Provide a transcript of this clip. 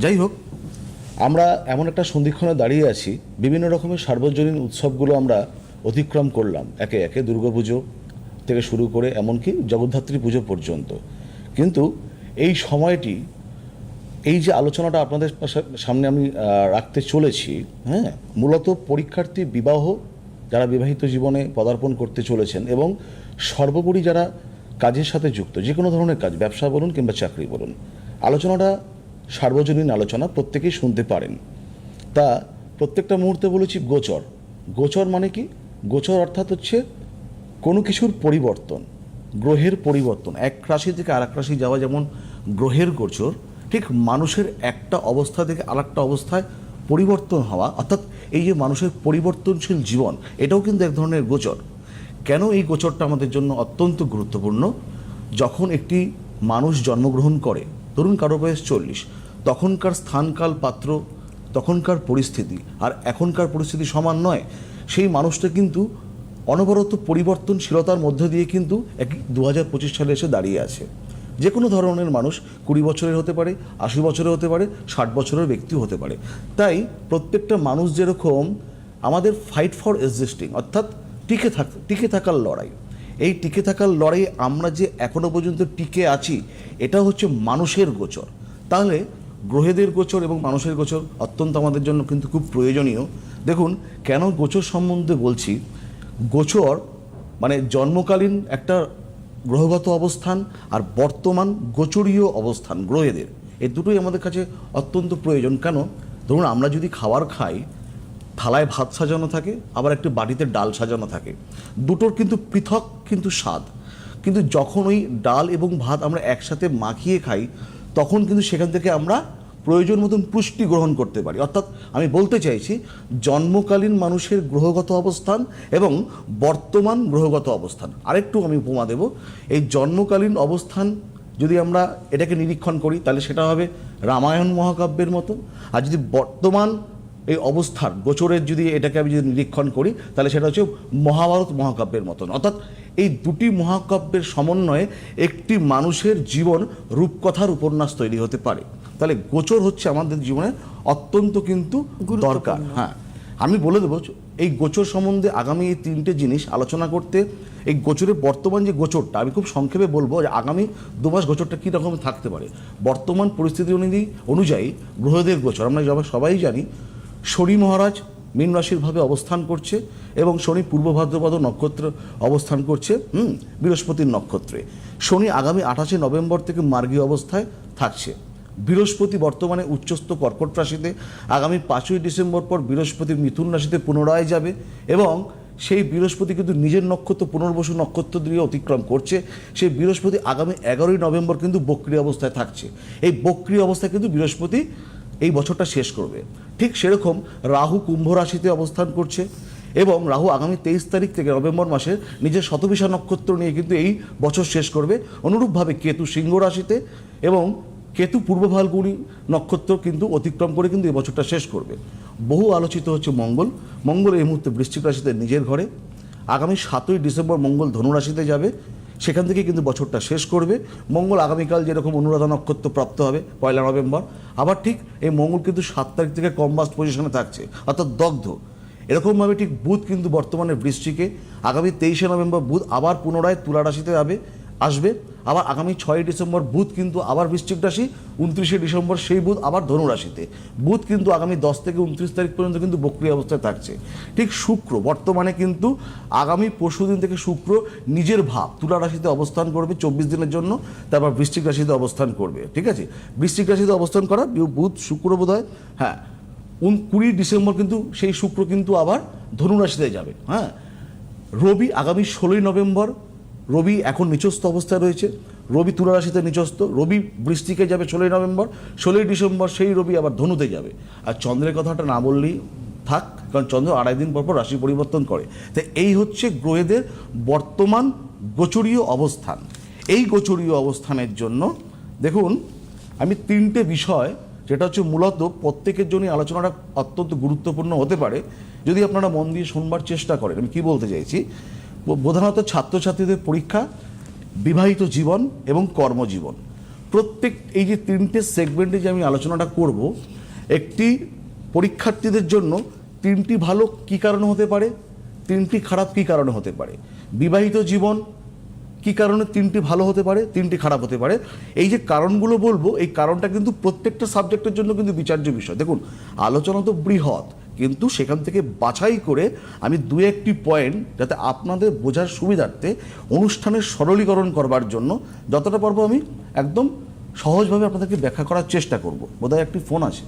যাই হোক, আমরা এমন একটা সন্ধিক্ষণে দাঁড়িয়ে আছি, বিভিন্ন রকমের সার্বজনীন উৎসবগুলো আমরা অতিক্রম করলাম, একে একে দুর্গাপুজো থেকে শুরু করে এমনকি জগদ্ধাত্রী পুজো পর্যন্ত। কিন্তু এই সময়টি, এই যে আলোচনাটা আপনাদের সামনে আমি রাখতে চলেছি হ্যাঁ মূলত পরীক্ষার্থী বিবাহ যারা বিবাহিত জীবনে পদার্পণ করতে চলেছেন এবং সর্বোপরি যারা কাজের সাথে যুক্ত, যে কোনো ধরনের কাজ, ব্যবসা বলুন কিংবা চাকরি বলুন, আলোচনাটা সার্বজনীন আলোচনা প্রত্যেকেই শুনতে পারেন। তা প্রত্যেকটা মুহূর্তে বলেছি গোচর। গোচর মানে কি? গোচর অর্থাৎ হচ্ছে কোনো কিছুর পরিবর্তন, গ্রহের পরিবর্তন। এক রাশি থেকে আর এক রাশি যাওয়া যেমন গ্রহের গোচর, ঠিক মানুষের একটা অবস্থা থেকে আরেকটা অবস্থায় পরিবর্তন হওয়া, অর্থাৎ এই যে মানুষের পরিবর্তনশীল জীবন, এটাও কিন্তু এক ধরনের গোচর। কেন এই গোচরটা আমাদের জন্য অত্যন্ত গুরুত্বপূর্ণ? যখন একটি মানুষ জন্মগ্রহণ করে, ধরুন কারও বয়স চল্লিশ তখনকার স্থানকাল পাত্র, তখনকার পরিস্থিতি, আর এখনকার পরিস্থিতি সমান নয়। সেই মানুষটা কিন্তু অনবরত পরিবর্তনশীলতার মধ্যে দিয়ে কিন্তু এক দু হাজার পঁচিশ সালে এসে দাঁড়িয়ে আছে। যে কোনো ধরনের মানুষ কুড়ি বছরের হতে পারে, আশি বছরের হতে পারে, ষাট বছরের ব্যক্তিও হতে পারে। তাই প্রত্যেকটা মানুষ যেরকম আমাদের ফাইট ফর এক্সিস্টিং অর্থাৎ টিকে থাক, টিকে থাকার লড়াই। এই টিকে থাকার লড়াইয়ে আমরা যে এখনও পর্যন্ত টিকে আছি, এটা হচ্ছে মানুষের গোচর। তাহলে গ্রহেদের গোচর এবং মানুষের গোচর অত্যন্ত আমাদের জন্য কিন্তু খুব প্রয়োজনীয়। দেখুন, কেন গোচর সম্বন্ধে বলছি? গোচর মানে জন্মকালীন একটা গ্রহগত অবস্থান আর বর্তমান গোচরীয় অবস্থান গ্রহেদের। এই দুটোই আমাদের কাছে অত্যন্ত প্রয়োজন। কেন? ধরুন, আমরা যদি খাবার খাই, থালায় ভাত সাজানো থাকে, আবার একটি বাটিতে ডাল সাজানো থাকে। দুটোর কিন্তু পৃথক কিন্তু স্বাদ। কিন্তু যখন ওই ডাল এবং ভাত আমরা একসাথে মাখিয়ে খাই তখন কিন্তু সেখান থেকে আমরা প্রয়োজন মতন পুষ্টি গ্রহণ করতে পারি। অর্থাৎ আমি বলতে চাইছি, জন্মকালীন মানুষের গ্রহগত অবস্থান এবং বর্তমান গ্রহগত অবস্থান। আরেকটু আমি উপমা দেব। এই জন্মকালীন অবস্থান যদি আমরা এটাকে নিরীক্ষণ করি, তাহলে সেটা হবে রামায়ণ মহাকাব্যের মতো আর যদি বর্তমান এই অবস্থার গোচরের যদি এটাকে আমি যদি নিরীক্ষণ করি তাহলে সেটা হচ্ছে মহাভারত মহাকাব্যের মতন। অর্থাৎ এই দুটি মহাকাব্যের সমন্বয়ে একটি মানুষের জীবন রূপকথার উপন্যাস তৈরি হতে পারে। তাহলে গোচর হচ্ছে আমাদের জীবনে অত্যন্ত কিন্তু দরকার হ্যাঁ। আমি বলে দেবো এই গোচর সম্বন্ধে আগামী এই তিনটে জিনিস আলোচনা করতে এই গোচরের বর্তমান যে গোচরটা আমি খুব সংক্ষেপে বলব যে আগামী দু মাস গোচরটা কীরকম থাকতে পারে। বর্তমান পরিস্থিতি অনুযায়ী অনুযায়ী গ্রহদের গোচর আমরা সবাই জানি শনি মহারাজ মীন রাশিরভাবে অবস্থান করছে এবং শনি পূর্ব ভাদ্রপদ নক্ষত্র অবস্থান করছে, হুম, বৃহস্পতির নক্ষত্রে। শনি আগামী আঠাশে নভেম্বর থেকে মার্গীয় অবস্থায় থাকছে। বৃহস্পতি বর্তমানে উচ্চস্থ কর্কট রাশিতে, আগামী পাঁচই ডিসেম্বর পর বৃহস্পতি মিথুন রাশিতে পুনরায় যাবে এবং সেই বৃহস্পতি কিন্তু নিজের নক্ষত্র, পুনর্বসু নক্ষত্র দিয়ে অতিক্রম করছে। সেই বৃহস্পতি আগামী এগারোই নভেম্বর কিন্তু বক্রিয় অবস্থায় থাকছে। এই বক্রিয় অবস্থায় কিন্তু বৃহস্পতি এই বছরটা শেষ করবে। ঠিক সেরকম রাহু কুম্ভ রাশিতে অবস্থান করছে এবং রাহু আগামী তেইশ তারিখ থেকে নভেম্বর মাসে নিজের শতবিশা নক্ষত্র নিয়ে কিন্তু এই বছর শেষ করবে। অনুরূপভাবে কেতু সিংহ রাশিতে এবং কেতু পূর্ব ফাল্গুনি নক্ষত্র কিন্তু অতিক্রম করে কিন্তু এই বছরটা শেষ করবে। বহু আলোচিত হচ্ছে মঙ্গল। মঙ্গল এই মুহূর্তে বৃশ্চিক রাশিতে নিজের ঘরে। আগামী সাতই ডিসেম্বর মঙ্গল ধনুরাশিতে যাবে। সেখান থেকে কিন্তু বছরটা শেষ করবে। মঙ্গল আগামীকাল যেরকম অনুরাধা নক্ষত্র প্রাপ্ত হবে, পয়লা নভেম্বর। আবার ঠিক এই মঙ্গল কিন্তু সাত তারিখ থেকে কম্বাস্ট পজিশনে থাকছে, অর্থাৎ দগ্ধ। এরকমভাবে ঠিক বুধ কিন্তু বর্তমানে বৃষ্টিকে, আগামী তেইশে নভেম্বর বুধ আবার পুনরায় তুলা রাশিতে যাবে। আসবে। আবার আগামী ছয়ই ডিসেম্বর বুধ কিন্তু আবার বৃশ্চিক রাশি, উনত্রিশে ডিসেম্বর সেই বুধ, আবার ধনুরাশিতে বুধ কিন্তু আগামী দশ থেকে উনত্রিশ তারিখ পর্যন্ত কিন্তু বক্রিয় অবস্থায় থাকছে। ঠিক শুক্র, বর্তমানে কিন্তু আগামী পরশু দিন থেকে শুক্র নিজের ভাব, তুলা রাশিতে অবস্থান করবে চব্বিশ দিনের জন্য, তারপর বৃশ্চিক রাশিতে অবস্থান করবে, ঠিক আছে? বৃশ্চিক রাশিতে অবস্থান করা বুধ, শুক্র বোধ হয় হ্যাঁ উন কুড়ি ডিসেম্বর কিন্তু সেই শুক্র কিন্তু আবার ধনুরাশিতে যাবে হ্যাঁ? রবি আগামী ষোলোই নভেম্বর রবি এখন নিচস্থ অবস্থায় রয়েছে। রবি তুলা রাশিতে নিচস্থ। রবি বৃষ্টিকে যাবে ষোলোই নভেম্বর। ষোলোই ডিসেম্বর সেই রবি আবার ধনুতে যাবে। আর চন্দ্রের কথাটা না বললেই থাক, কারণ চন্দ্র আড়াই দিন পর পর রাশি পরিবর্তন করে। তো এই হচ্ছে গ্রহেদের বর্তমান গোচরীয় অবস্থান। এই গোচরীয় অবস্থানের জন্য দেখুন, আমি তিনটে বিষয়, যেটা হচ্ছে মূলত প্রত্যেকের জন্যই আলোচনাটা অত্যন্ত গুরুত্বপূর্ণ হতে পারে। যদি আপনারা মন দিয়ে শুনবার চেষ্টা করেন, আমি কি বলতে চাইছি প্রধানত ছাত্রছাত্রীদের পরীক্ষা, বিবাহিত জীবন এবং কর্মজীবন। প্রত্যেক, এই যে তিনটে সেগমেন্টে যে আমি আলোচনাটা করব, একটি পরীক্ষার্থীদের জন্য তিনটি ভালো কি কারণে হতে পারে, তিনটি খারাপ কি কারণে হতে পারে। বিবাহিত জীবন কি কারণে তিনটি ভালো হতে পারে, তিনটি খারাপ হতে পারে। এই যে কারণগুলো বলব, এই কারণটা কিন্তু প্রত্যেকটা সাবজেক্টের জন্য কিন্তু বিচার্য বিষয়। দেখুন, আলোচনা তো বৃহৎ কিন্তু সেখান থেকে বাছাই করে আমি দু একটি পয়েন্ট যাতে আপনাদের বোঝার সুবিধার্থে অনুষ্ঠানের সরলীকরণ করবার জন্য যতটা পারব আমি একদম সহজভাবে আপনাদেরকে ব্যাখ্যা করার চেষ্টা করব। বোধহয় একটি ফোন আছে।